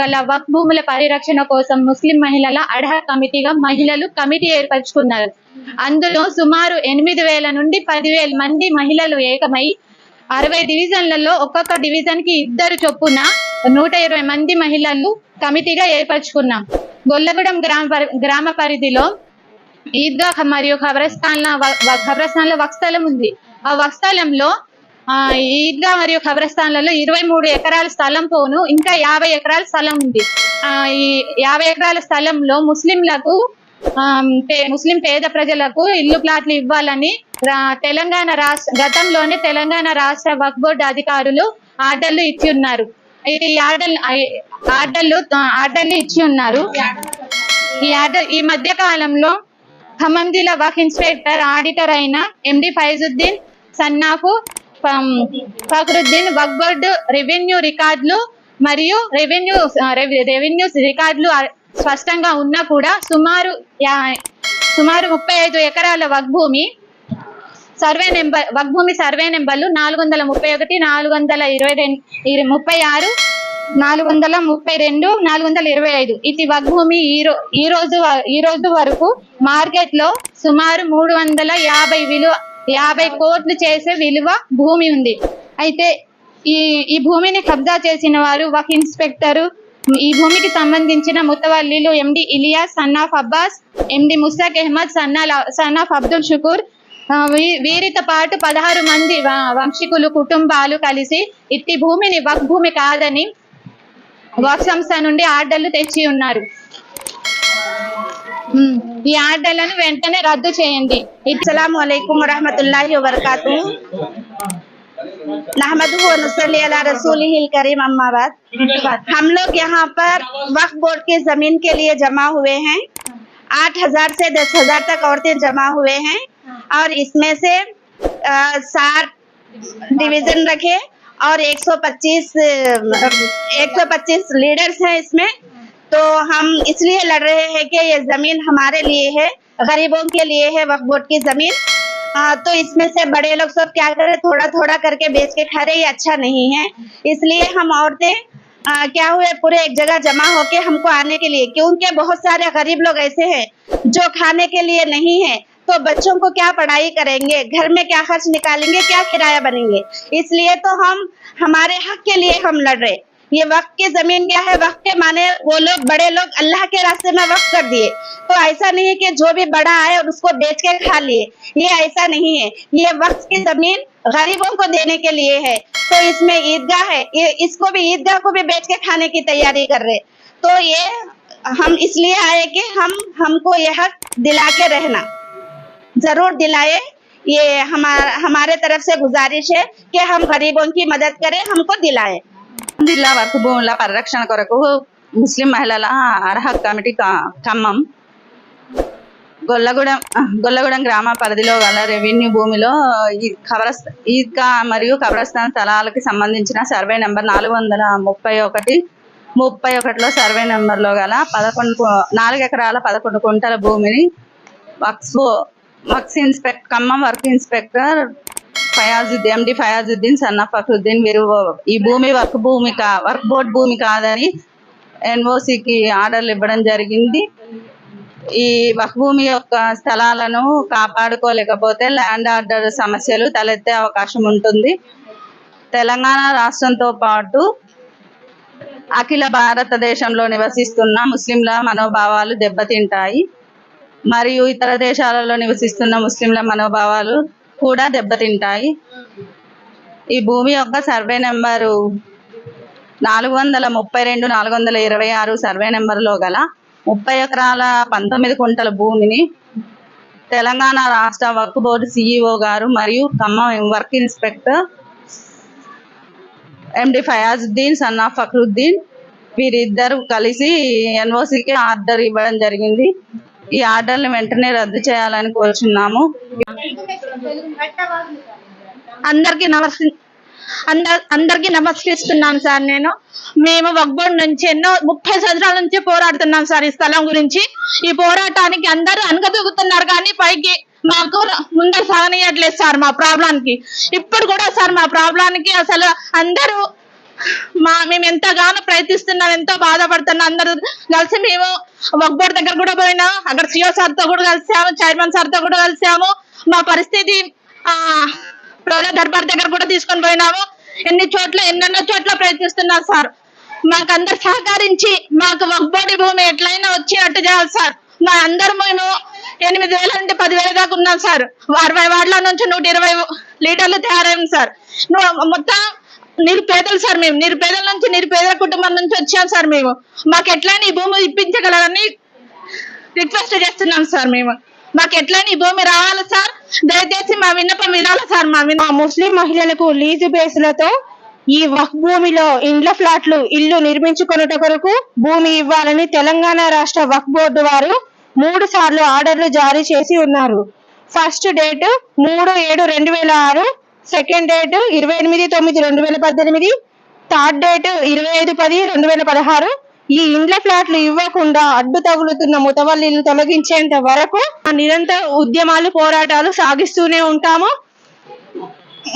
గల వక్ భూముల పరిరక్షణ కోసం ముస్లిం మహిళల అడహ కమిటీగా మహిళలు కమిటీ ఏర్పరచుకున్నారు. అందులో సుమారు ఎనిమిది వేల నుండి పదివేల మంది మహిళలు ఏకమై అరవై డివిజన్లలో ఒక్కొక్క డివిజన్కి ఇద్దరు చొప్పున నూట ఇరవై మంది మహిళలు కమిటీగా ఏర్పరచుకున్నాం. గొల్లగూడెం గ్రామ గ్రామ పరిధిలో ఈద్గా మరియు ఖబరస్థాన్ల ఖబరస్థాన్ల వక్స్థలం ఉంది. ఆ వక్స్థలంలో ఈద్గా మరియు ఖబరస్థాన్లలో ఇరవై మూడు ఎకరాల స్థలం పోను ఇంకా యాభై ఎకరాల స్థలం ఉంది. ఆ ఈ యాభై ఎకరాల స్థలంలో ముస్లింలకు ముస్లిం పేద ప్రజలకు ఇల్లు ప్లాట్లు ఇవ్వాలని రా- తెలంగాణ రాష్ట్ర గతంలోనే తెలంగాణ రాష్ట్ర వక్ బోర్డు అధికారులు ఆర్డర్లు ఇచ్చి ఉన్నారు. ఇది ఈ ఆర్డర్ ఆర్డర్లు ఆర్డర్లు ఇచ్చి ఉన్నారు. ఈ ఆర్డర్ ఈ మధ్య కాలంలో ఖమ్మం జిల్లా వక్ ఇన్స్పెక్టర్ ఆడిటర్ అయిన ఎండి ఫైజుద్దీన్ సన్నాఫు ఫక్రుద్దీన్ వక్బర్డ్ రెవెన్యూ రికార్డులు మరియు రెవెన్యూ రెవెన్యూ రికార్డులు స్పష్టంగా ఉన్నా కూడా సుమారు సుమారు ముప్పై ఐదు ఎకరాల వగ్భూమి సర్వే నెంబర్ వగ్భూమి సర్వే నెంబర్లు నాలుగు వందల ముప్పై ఒకటి నాలుగు వందల ఇరవై రెండు ముప్పై ఆరు నాలుగు వందల ముప్పై రెండు నాలుగు వందల ఇరవై ఐదు ఇది వగ్భూమి ఈ ఈ రోజు వ- ఈ రోజు వరకు మార్కెట్లో సుమారు మూడు వందల యాభై విలువ యాభై కోట్లు చేసే విలువ భూమి ఉంది. అయితే ఈ ఈ భూమిని కబ్జా చేసిన వారు ఒక ఇన్స్పెక్టర్ ఈ భూమికి సంబంధించిన ముతవల్లీలు MD Ilyas son of Abbas MD Mushtaq Ahmed Sanna son of Abdul Shukoor వీ- వీరితో పాటు పదహారు మంది వంశీకులు కుటుంబాలు కలిసి ఇట్టి భూమిని వక్ భూమి కాదని వక్ సంస్థ నుండి ఆర్డర్లు తెచ్చి ఉన్నారు. ఈ ఆర్డర్లను వెంటనే రద్దు చేయండి ఇట్- अस्सलाम वालेकुम रहमतुल्लाहि वबरकातुहू नहमदुहु व नुसल्ली अला रसूलिहिल करीम अम्मा बाद हम लोग यहाँ पर वक्फ बोर्ड के जमीन के लिए जमा हुए हैं आठ हजार से दस हजार तक औरतें जमा हुए हैं और इसमें से अ, साठ डिवीजन रखे और 125 अ, 125 लीडर्स हैं इसमें तो हम इसलिए लड़ रहे हैं कि ये ज़मीन हमारे लिए है गरीबों के लिए है वक्फ बोर्ड की ज़मीन। तो इसमें से बड़े लोग सब क्या करें थोड़ा थोड़ा करके बेच के खा रहे ये अच्छा नहीं है। इसलिए हम औरतें आ, क्या हुए पूरे एक जगह जमा होके हमको आने के लिए क्योंकि बहुत सारे गरीब लोग ऐसे हैं जो खाने के लिए नहीं है तो बच्चों को क्या पढ़ाई करेंगे घर में क्या खर्च निकालेंगे क्या किराया बनेंगे? इसलिए तो हम हमारे हक के लिए हम लड़ रहे ये वक्त की ज़मीन क्या है? वक्त के माने वो लोग, बड़े लोग अल्लाह के रास्ते में वक्त कर दिए। तो ऐसा नहीं है कि जो भी बड़ा आए और उसको बेच के खा लिए। ये ऐसा नहीं है। ये वक्त की ज़मीन गरीबों को देने के लिए है। तो इसमें ईदगाह है। ये इसको भी, ईदगाह को भी बेच के खाने की तैयारी कर रहे। तो ये हम इसलिए आए कि हम, हमको यह हक दिला के रहना। ज़रूर दिलाए। ये हमारा, हमारे तरफ़ से गुजारिश है कि हम गरीबों की मदद करें, हमको दिलाएँ। జిల్లా వరకు భూముల పరిరక్షణ కొరకు ముస్లిం మహిళల అర్హ కమిటీ ఖమ్మం. గొల్లగూడెం గొల్లగూడెం గ్రామ పరిధిలో గల రెవెన్యూ భూమిలో ఈ ఖబరస్ ఈద్గా మరియు కబరస్థాన్ స్థలాలకు సంబంధించిన సర్వే నెంబర్ నాలుగు వందల ముప్పై ఒకటి ముప్పై ఒకటిలో సర్వే నెంబర్లో గల పదకొండు నాలుగు ఎకరాల పదకొండు కుంటల భూమిని వక్స్ వక్స్ ఇన్స్పెక్ట్ ఖమ్మం వర్క్ ఇన్స్పెక్టర్ ఫయాజుద్దీన్ ఎండి ఫయాజుద్దీన్ సన్నా ఫక్రుద్దీన్ మీరు ఈ భూమి వర్క్ భూమి కా వర్క్ బోర్డ్ భూమి కాదని ఎన్ఓసికి ఆర్డర్లు ఇవ్వడం జరిగింది. ఈ వక్ భూమి యొక్క స్థలాలను కాపాడుకోలేకపోతే ల్యాండ్ ఆర్డర్ సమస్యలు తలెత్తే అవకాశం ఉంటుంది. తెలంగాణ రాష్ట్రంతో పాటు అఖిల భారతదేశంలో నివసిస్తున్న ముస్లింల మనోభావాలు దెబ్బతింటాయి. మరియు ఇతర దేశాలలో నివసిస్తున్న ముస్లింల మనోభావాలు కూడా దెబ్బతింటాయి. ఈ భూమి యొక్క సర్వే నెంబరు నాలుగు వందల ముప్పై రెండు నాలుగు వందల ఇరవై ఆరు సర్వే నెంబర్లో గల ముప్పై ఎకరాల పంతొమ్మిది కుంటల భూమిని తెలంగాణ రాష్ట్ర వర్క్ బోర్డు సిఇఓ గారు మరియు ఖమ్మం వర్క్ ఇన్స్పెక్టర్ ఎండి ఫయాజుద్దీన్ సన్నా ఫక్రుద్దీన్ వీరిద్దరు కలిసి ఎన్ఓసికి ఆర్డర్ ఇవ్వడం జరిగింది. ఈ ఆర్డర్ని వెంటనే రద్దు చేయాలని కోరుచున్నాము. అందరికి నమస్ అంద అందరికి నమస్కరిస్తున్నాను సార్ నేను. మేము వగ్బోర్డ్ నుంచి ఎన్నో ముప్పై సంవత్సరాల నుంచి పోరాడుతున్నాం సార్ ఈ స్థలం గురించి. ఈ పోరాటానికి అందరూ అనగదొగుతున్నారు కానీ పైకి మాకు ముందర సాగనీయట్లేదు సార్ మా ప్రాబ్లానికి ఇప్పుడు కూడా సార్ మా ప్రాబ్లానికి అసలు అందరూ మా మేము ఎంతగానో ప్రయత్నిస్తున్నాం ఎంతో బాధపడుతున్నాం. అందరూ కలిసి మేము వగ్బోర్ దగ్గర కూడా పోయినాం. అక్కడ సిఓ సార్తో కూడా కలిసాము చైర్మన్ సార్తో కూడా కలిసాము. మా పరిస్థితి ఆ ప్రజా దర్బార్ దగ్గర కూడా తీసుకొని పోయినాము. ఎన్ని చోట్ల ఎన్నెన్నో చోట్ల ప్రయత్నిస్తున్నారు సార్. మాకు అందరు సహకరించి మాకు వగ్బోడి భూమి ఎట్లయినా వచ్చినట్టు చేయాలి సార్. మా అందరు మేము ఎనిమిది వేల నుండి పదివేల దాకా ఉన్నాం సార్. అరవై వార్డుల నుంచి నూట ఇరవై లీటర్లు తయారయ్యాం సార్. మొత్తం నిరుపేదలు సార్ మేము. నిరుపేదల నుంచి నిరుపేద కుటుంబం నుంచి వచ్చాం సార్ మేము. మాకు ఎట్లా ఈ భూమి ఇప్పించగలరని రిక్వెస్ట్ చేస్తున్నాం సార్ మేము. మాకు ఎట్లా ఈ భూమి రావాలి సార్? దయచేసి మా విన్నపం వినాలి సార్? మా విన్న ముస్లిం మహిళలకు లీజు బేసులతో ఈ వక్ భూమిలో ఇండ్ల ఫ్లాట్లు ఇల్లు నిర్మించుకొనుట కొరకు భూమి ఇవ్వాలని తెలంగాణ రాష్ట్ర వక్ బోర్డు వారు మూడు సార్లు ఆర్డర్లు జారీ చేసి ఉన్నారు. ఫస్ట్ డేట్ మూడు ఏడు రెండు వేల ఆరు సెకండ్ డేట్ ఇరవై ఎనిమిది తొమ్మిది రెండు వేల పద్దెనిమిది. థర్డ్ డేట్ ఇరవై ఐదు పది రెండు వేల పదహారు. ఈ ఇండ్ల ఫ్లాట్లు ఇవ్వకుండా అడ్డు తగులుతున్న ముతవల్లిలు తొలగించేంత వరకు నిరంతర ఉద్యమాలు పోరాటాలు సాగిస్తూనే ఉంటాము.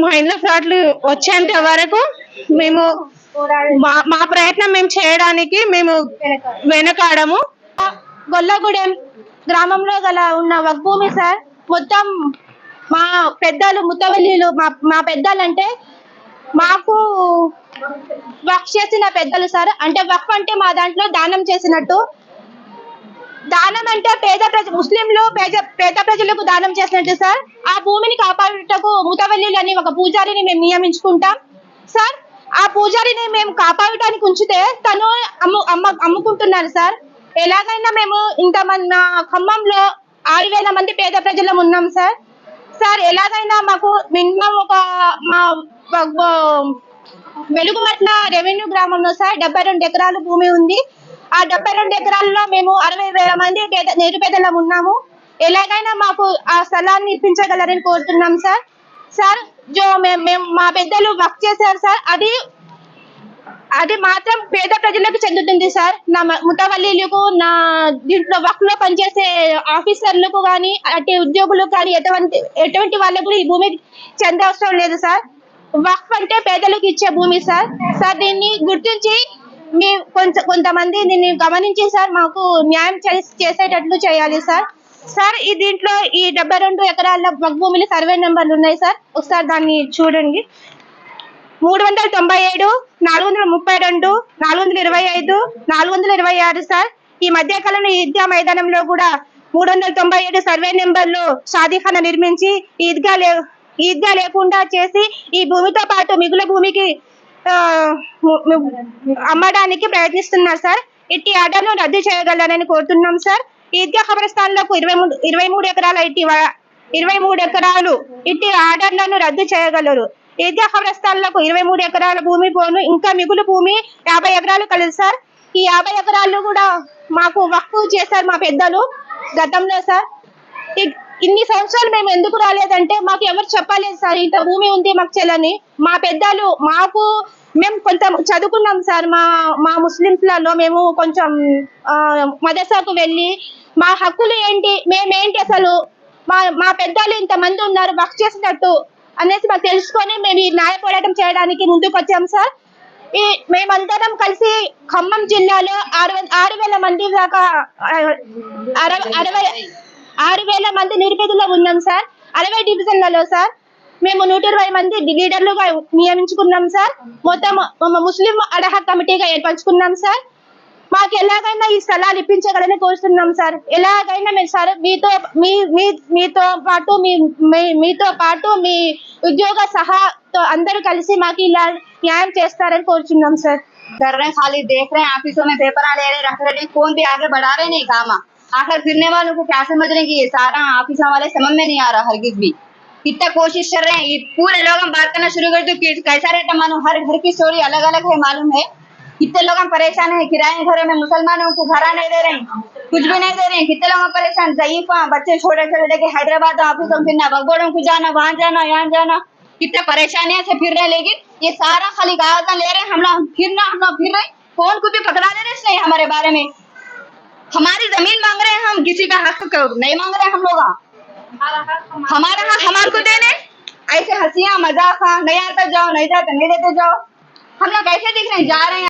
మా ఇండ్ల ఫ్లాట్లు వచ్చేంత వరకు మేము మా మా ప్రయత్నం మేము చేయడానికి మేము వెనకాడము. గొల్లగూడెం గ్రామంలో గల ఉన్న వక్ భూమి సార్ మొత్తం మా పెద్దలు ముత్తవల్లీలు మా మా పెద్దలు అంటే మాకు వక్ చేసిన పెద్దలు సార్. అంటే వక్ అంటే మా దాంట్లో దానం చేసినట్టు. దానం అంటే పేద ప్రజ ముస్లింలు పేద పేద ప్రజలకు దానం చేసినట్టు సార్. ఆ భూమిని కాపాడుటకు ముతవల్లిలు అని ఒక పూజారిని మేము నియమించుకుంటాం సార్. ఆ పూజారిని మేము కాపాడటానికి ఉంచితే తను అమ్ము అమ్మ అమ్ముకుంటున్నారు సార్. ఎలాగైనా మేము ఇంతమంది మా ఖమ్మంలో ఆరు వేల మంది పేద ప్రజలం ఉన్నాం సార్. సార్ ఎలాగైనా మాకు మినిమం ఒక మా వెలుగుమట్ల రెవెన్యూ గ్రామంలో సార్ డెబ్బై రెండు ఎకరాలు భూమి ఉంది. ఆ డెబ్బై రెండు ఎకరాల్లో మేము అరవై వేల మంది పేద నిరుపేదలం ఉన్నాము. ఎలాగైనా మాకు ఆ స్థలాన్ని ఇప్పించగలరని కోరుతున్నాం సార్. సార్ జో మేము మేము మా పెద్దలు వర్క్ చేశారు సార్. అది అది మాత్రం పేద ప్రజలకు చెందుతుంది సార్. నా మ- ముతవల్లీలకు నా దీంట్లో వర్క్లో పనిచేసే ఆఫీసర్లకు కానీ అటు ఉద్యోగులకు కానీ ఎటువంటి ఎటువంటి వాళ్ళకు ఈ భూమి చెందవసరం లేదు సార్. వక్ఫ్ అంటే పేదలకు ఇచ్చే భూమి సార్. సార్ దీన్ని గుర్తించి మీ కొంచెం కొంతమంది దీన్ని గమనించి సార్ మాకు న్యాయం చేసేటట్లు చేయాలి సార్. సార్ ఈ దీంట్లో ఈ డెబ్బై రెండు ఎకరాల వక్ భూమిలో సర్వే నెంబర్లు ఉన్నాయి సార్. ఒకసారి దాన్ని చూడండి. మూడు వందల తొంభై ఏడు నాలుగు వందల ముప్పై రెండు నాలుగు వందల ఇరవై ఐదు నాలుగు వందల ఇరవై ఆరు సార్. ఈ మధ్య కాలంలో ఈద్గా మైదానంలో కూడా మూడు వందల తొంభై ఏడు సర్వే నెంబర్లు షాదీఖానా నిర్మించి ఈద్గా లే ఈద్గా లేకుండా చేసి ఈ భూమితో పాటు మిగులు భూమికి అమ్మడానికి ప్రయత్నిస్తున్నారు సార్. ఇట్టి ఆర్డర్ను రద్దు చేయగలరని కోరుతున్నాం సార్. ఈద్గా ఖబరస్థాన్లకు ఇరవై మూడు ఇరవై మూడు ఎకరాల ఇట్టి వ- ఇరవై మూడు ఎకరాలు ఇట్టి ఆర్డర్లను రద్దు చేయగలరు. ఈద్గా ఖబరస్థాన్లకు ఇరవై మూడు ఎకరాల భూమి పోను. ఇంకా మిగులు భూమి యాభై ఎకరాలు కలదు సార్. ఈ యాభై ఎకరాలు కూడా మాకు వక్ఫ్ చేశారు మా పెద్దలు గతంలో సార్. ఇ- ఇన్ని సంవత్సరాలు మేము ఎందుకు రాలేదంటే మాకు ఎవరు చెప్పలేదు సార్ ఇంత భూమి ఉంది మాకు చెల్లని. మా పెద్దలు మాకు మేము కొంత చదువుకున్నాం సార్. మా మా ముస్లింస్లలో మేము కొంచెం మదర్సాకు వెళ్ళి మా హక్కులు ఏంటి మేమేంటి అసలు? మా మా పెద్దలు ఇంతమంది ఉన్నారు వర్క్ చేసినట్టు అనేసి మాకు తెలుసుకొని మేము ఈ న్యాయ పోరాటం చేయడానికి ముందుకు వచ్చాం సార్. ఈ మేమందరం కలిసి ఖమ్మం జిల్లాలో ఆరు ఆరు వేల మంది దాకా అరవై అరవై ఆరు వేల మంది నిరుపేదలో ఉన్నాం సార్. అరవై డివిజన్లలో సార్. మేము నూట ఇరవై మంది లీడర్లుగా నియమించుకున్నాం సార్. మొత్తం ముస్లిం అడహ కమిటీగా ఏర్పరచుకున్నాం సార్. మాకు ఎలాగైనా ఈ స్థలాలు ఇప్పించగలని కోరుతున్నాం సార్ ఎలాగైనా మీరు సార్ మీతో మీ మీ మీతో పాటు మీ మీ- మీతో పాటు మీ ఉద్యోగ సహాతో అందరూ కలిసి మాకు ఇలా న్యాయం చేస్తారని కోరుచున్నాం సార్ कर रहे हैं खाली देख रहे हैं ऑफिसों में पेपर ले रहे रख रहे हैं कौन भी आगे बढ़ा रहे नहीं काम आखिर फिरने वालों को क्या समझ रहे हैं कि ये सारा ऑफिस वाले समझ में नहीं आ रहा हरगिज भी कितना कोशिश कर रहे हैं ये पूरे लोग हम बात करना शुरू कर दो कि कैसा रहता मालूम हर घर की स्टोरी अलग अलग है मालूम है कितने लोग हम परेशान है? किराए घरों में मुसलमानों को घरा नहीं दे रहे हैं। कुछ भी नहीं दे रहे हैं। कितने लोग हम परेशान? जयीफ बच्चे छोटे छोटे लेके हैदराबाद ऑफ़िस फिरना बगोड़ों को जाना वहाँ जाना यहाँ जाना। कितने परेशानियाँ से फिर रहे हैं लेकिन ये सारा खाली कागज़ ले रहे हैं हम लोग फिरना हम लोग फिर रहे फ़ोन को भी पकड़ा ले रहे हैं नहीं हमारे बारे में? हमारी ज़मीन मांग रहे हैं हम किसी का हक नहीं मांग रहे हैं हम लोग। हमारा हक हमारे को देने? ऐसे हंसियाँ मज़ाक हाँ, नहीं आता जाओ नहीं जाता नहीं देते जाओ। हम लोग ऐसे दिख कैसे जा रहे हैं।